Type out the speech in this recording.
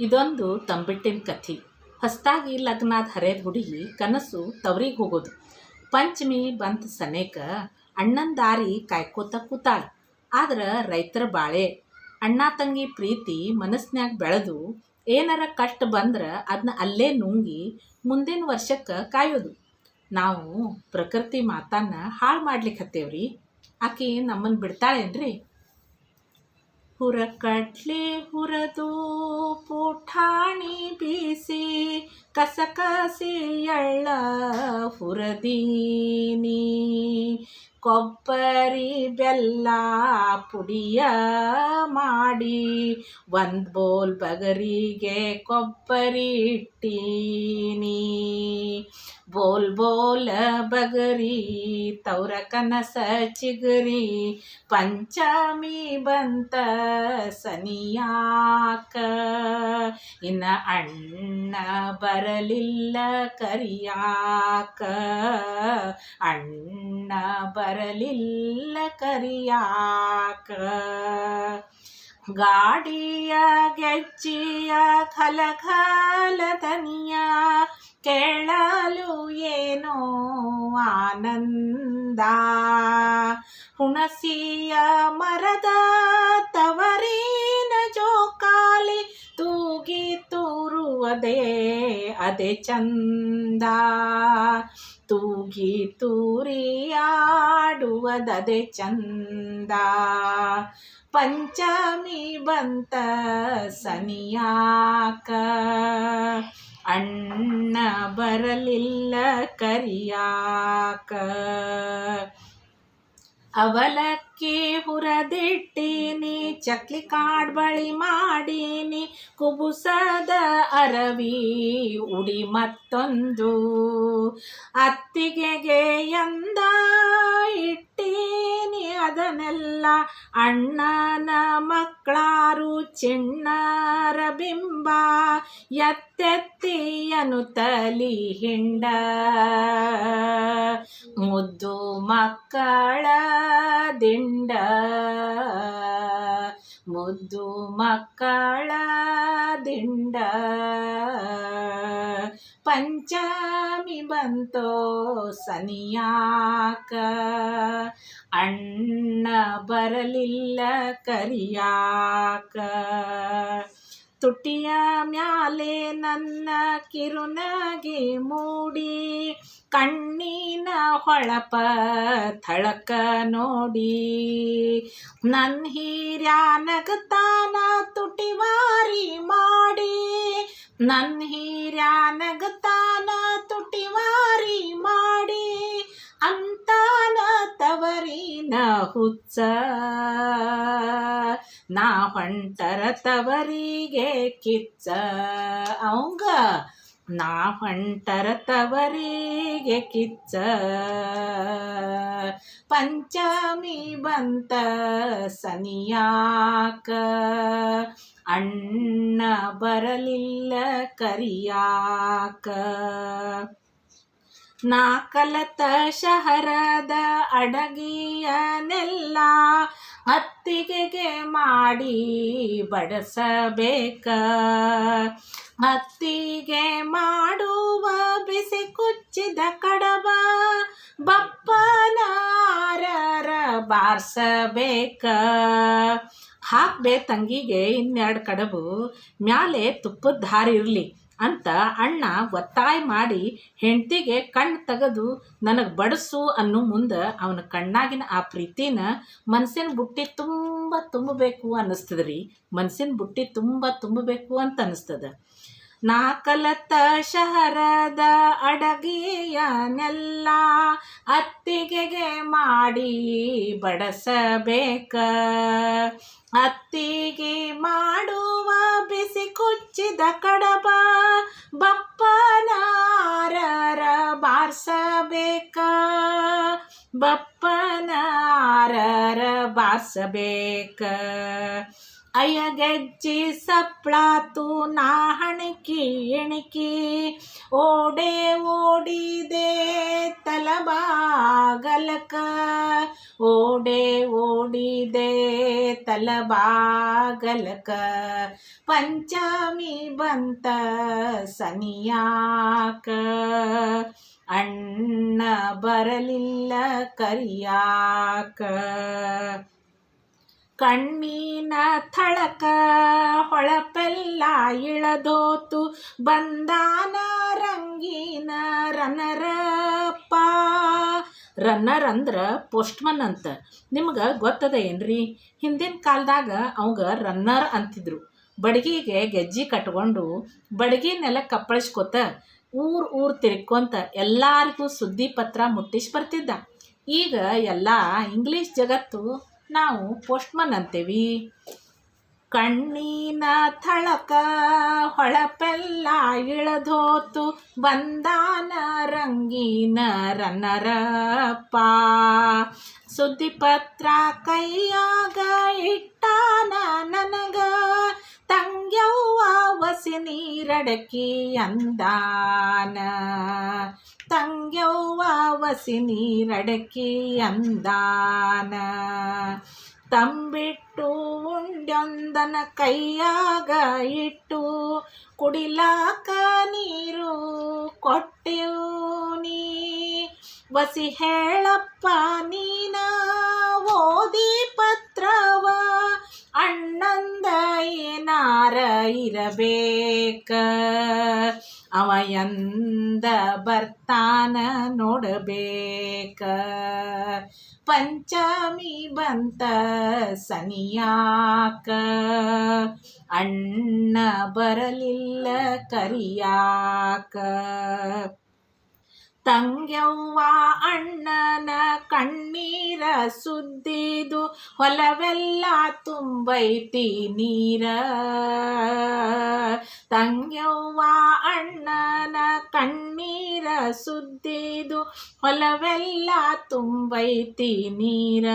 ಇದೊಂದು ತಂಬಿಟ್ಟಿನ ಕಥೆ. ಹೊಸ್ತಾಗಿ ಲಗ್ನಾದ ಹರೇದ ಹುಡುಗಿ ಕನಸು ತವರಿಗೆ ಹೋಗೋದು. ಪಂಚಮಿ ಬಂತ ಸನೇಕ ಅಣ್ಣನ ದಾರಿ ಕಾಯ್ಕೋತ ಕೂತಾಳ. ಆದ್ರೆ ರೈತರ ಬಾಳೆ, ಅಣ್ಣ ತಂಗಿ ಪ್ರೀತಿ ಮನಸ್ನ್ಯಾಗ ಬೆಳೆದು ಏನಾರ ಕಷ್ಟ ಬಂದ್ರೆ ಅದನ್ನ ಅಲ್ಲೇ ನುಂಗಿ ಮುಂದಿನ ವರ್ಷಕ್ಕೆ ಕಾಯೋದು. ನಾವು ಪ್ರಕೃತಿ ಮಾತನ್ನ ಹಾಳು ಮಾಡ್ಲಿಕ್ಕೆ ಹತ್ತೇವ್ರಿ. ಆಕಿ ನಮ್ಮನ್ನು ಬಿಡ್ತಾಳೇನ್ರಿ? ಹುರಕಡ್ಲೆ ಹುರದು ಪುಠಾಣಿ ಬೀಸಿ ಕಸಕಸಿ ಎಳ್ಳ ಹುರದೀನಿ. ಕೊಬ್ಬರಿ ಬೆಲ್ಲ ಪುಡಿಯ ಮಾಡಿ ಒಂದು ಬೋಲ್ ಬಗರಿಗೆ ಕೊಬ್ಬರಿ ಇಟ್ಟೀನಿ. ಬೋಲ್ ಬೋಲ ಬಗರಿ, ತೌರ ಕನಸ ಚಿಗರಿ, ಪಂಚಮಿ ಬಂತ ಸನಿಯಾಕ. ಇನ್ನ ಅಣ್ಣ ಬರಲಿಲ್ಲ ಕರಿಯಾಕ. ಅಣ್ಣ ಬರಲಿಲ್ಲ ಕರಿಯಾಕ. ಗಾಡಿಯ ಗೆಜ್ಜಿಯ ಖಲ ಖಲ ಕೇಳಲು ಏನೋ ಆನಂದ. ಹುಣಸಿಯ ಮರದ ತವರಿನ ಜೋಕಾಲಿ ತೂಗಿ ತೂರುವುದೇ ಅದೇ ಚಂದ. ತೂಗಿ ತೂರಿಯಾಡುವುದೇ ಚಂದ. ಪಂಚಮಿ ಬಂತ ಸನಿಯಾಕ. ಅಣ್ಣ ಬರಲಿಲ್ಲ ಕರಿಯಾಕ. ಅವಲಕ್ಕಿ ಹುರದಿಟ್ಟೀನಿ, ಚಕ್ಲಿ ಕಾಡ್ಬಳಿ ಮಾಡೀನಿ, ಕುಬುಸದ ಅರವಿ ಉಡಿ ಮತ್ತೊಂದು ಅತ್ತಿಗೆಗೆ ಎಂದ ಇಟ್ಟೀನಿ ಅದನ್ನೆಲ್ಲ ಅಣ್ಣನ ಮಕ್ಕಳಾರು ಚಿಣ್ಣರ ಬಿಂಬ, ಎತ್ತೆತ್ತಿಯನು ತಲಿ ಹಿಂಡ. ಮುದ್ದು ಮಕ್ಕಳ ದಿಂಡ. ಮುದ್ದು ಮಕ್ಕಳ ದಿಂಡ. ಪಂಚಾಮಿ ಬಂತೋ ಸನಿಯಾಕ. ಅಣ್ಣ ಬರಲಿಲ್ಲ ಕರಿಯಾಕ. ತುಟಿಯ ಮ್ಯಾಲೆ ನನ್ನ ಕಿರುನಗೆ ಮೂಡಿ, ಕಣ್ಣಿನ ಹೊಳಪ ಥಳಕ ನೋಡಿ. ನನ್ನ ತುಟಿ ತುಟಿವಾರಿ ಮಾಡಿ ನನ್ನ ಮಾಡಿ ವಾರಿ ತವರಿನ ಹುಚ್ಚ. ನಾ ಹೊಂಟರ ತವರಿಗೆ ಕಿಚ್ಚ. ಅವಂಗ ನಾ ಹೊಂಟರ ತವರಿಗೆ ಕಿಚ್ಚ. ಪಂಚಮಿ ಬಂತ ಸನಿಯಾಕ. ಅಣ್ಣ ಬರಲಿಲ್ಲ ಕರಿಯಾಕ. ನಾ ಕಲತ ಶಹರದ ಅಡಗಿಯನೆಲ್ಲ ಅತ್ತಿಗೆಗೆ ಮಾಡಿ ಬಡಸಬೇಕ. ಅತ್ತಿಗೆ ಮಾಡುವ ಬಿಸಿ ಕುಚ್ಚಿದ ಕಡಬ ಬಪ್ಪನಾರರ ಬಾರ್ಸಬೇಕ. ಹಾಕ್ಬೇ ತಂಗಿಗೆ ಇನ್ನೆರಡು ಕಡಬು, ಮ್ಯಾಲೆ ತುಪ್ಪದ ಧಾರಿರಲಿ ಇರಲಿ ಅಂತ ಅಣ್ಣ ಒತ್ತಾಯ ಮಾಡಿ ಹೆಂಡತಿಗೆ ಕಣ್ಣು ತೆಗೆದು ನನಗೆ ಬಡಿಸು ಅನ್ನೋ ಮುಂದೆ ಅವನ ಕಣ್ಣಾಗಿನ ಆ ಪ್ರೀತಿನ ಮನಸ್ಸಿನ ಬುಟ್ಟಿ ತುಂಬ ತುಂಬಬೇಕು ಅನ್ನಿಸ್ತದ್ರಿ. ಮನಸ್ಸಿನ ಬುಟ್ಟಿ ತುಂಬ ತುಂಬಬೇಕು ಅಂತ ಅನ್ನಿಸ್ತದ. ನಾ ಕಲತ ಶಹರದ ಅಡಗಿಯನೆಲ್ಲ ಅತ್ತಿಗೆಗೆ ಮಾಡಿ ಬಡಸಬೇಕ. ಅತ್ತಿಗೆ ಮಾಡುವ ಬಿಸಿ ಕುಚ್ಚಿದ ಕಡಬ ಬಪ್ಪನಾರರ ಬಾರ್ಸಬೇಕ? ಬಪ್ಪನಾರರ ಬಾರ್ಸಬೇಕ? ಅಯ್ಯ ಗೆಜ್ಜಿ ಸಪ್ಳಾತು ನಾ ಹಣಕಿ ಎಣಿಕಿ ಓಡೆ ಓಡಿದೆ ತಲಬಾಗಲಕ, ಓಡೆ ಓಡಿದೆ ತಲಬಾಗಲಕ. ಪಂಚಮಿ ಬಂತ ಸನಿಯಾಕ, ಅಣ್ಣ ಬರಲಿಲ್ಲ ಕರಿಯಾಕ. ಕಣ್ಣಿನ ಥಳಕ ಹೊಳಪೆಲ್ಲ ಇಳದೋತು ಬಂದಾನ ರಂಗಿನ ರನರಪ್ಪ. ರನ್ನರ್ ಅಂದ್ರೆ ಪೋಸ್ಟ್ಮನ್ ಅಂತ. ನಿಮ್ಗೆ ಗೊತ್ತದ ಏನ್ರಿ? ಹಿಂದಿನ ಕಾಲದಾಗ ಅವಂಗ ರನ್ನರ್ ಅಂತಿದ್ರು. ಬಡಗಿಗೆ ಗೆಜ್ಜಿ ಕಟ್ಕೊಂಡು ಬಡಗಿ ನೆಲ ಕಪ್ಪಳಿಸ್ಕೊತ ಊರು ಊರು ತಿರ್ಕೊಂತ ಎಲ್ಲರಿಗೂ ಸುದ್ದಿ ಪತ್ರ ಮುಟ್ಟಿಸಿ ಬರ್ತಿದ್ದ. ಈಗ ಎಲ್ಲ ಇಂಗ್ಲೀಷ್ ಜಗತ್ತು ನಾವು ಪೋಸ್ಟ್ಮನ್ ಅಂತೀವಿ. ಕಣ್ಣಿನ ಥಳಕ ಹೊಳಪೆಲ್ಲ ಇಳದೋತು ಬಂದಾನ ರಂಗಿನ ರನ್ನರಪ್ಪ ಸುದ್ದಿ ಪತ್ರ ಕೈಯಾಗ ಇಟ್ಟಾನ ನನಗ. ತಂಗ್ಯವ್ವ ವಸಿ ನೀರಡಕಿ ಅಂದಾನ. ತಂಗ್ಯವ್ವ ವಸಿ ನೀರಡಕಿ ಅಂದಾನ. ತಂಬಿಟ್ಟು ಉಂಡ್ಯೊಂದನ ಕೈಯಾಗ ಇಟ್ಟು ಕುಡಿಲಾಕ ನೀರು ಕೊಟ್ಟೆವು ನೀ. ವಸಿ ಹೇಳಪ್ಪ, ನೀನ ಓದಿ ಪತ್ರವ ಏನಾರ ಇರಬೇಕ ಅವ ಎಂದ ಬರ್ತಾನ ನೋಡಬೇಕ. ಪಂಚಮಿ ಬಂತ ಸನಿಯಾಕ. ಅಣ್ಣ ಬರಲಿಲ್ಲ ಕರಿಯಾಕ. ತಂಗ್ಯವ್ವ ಅಣ್ಣನ ಕಣ್ಣೀರ ಸುದ್ದಿದು ಹೊಲವೆಲ್ಲ ತುಂಬೈತಿ ನೀರ. ತಂಗ್ಯವ್ವ ಅಣ್ಣನ ಕಣ್ಣೀರ ಸುದ್ದಿದು ಹೊಲವೆಲ್ಲ ತುಂಬೈತಿ ನೀರ.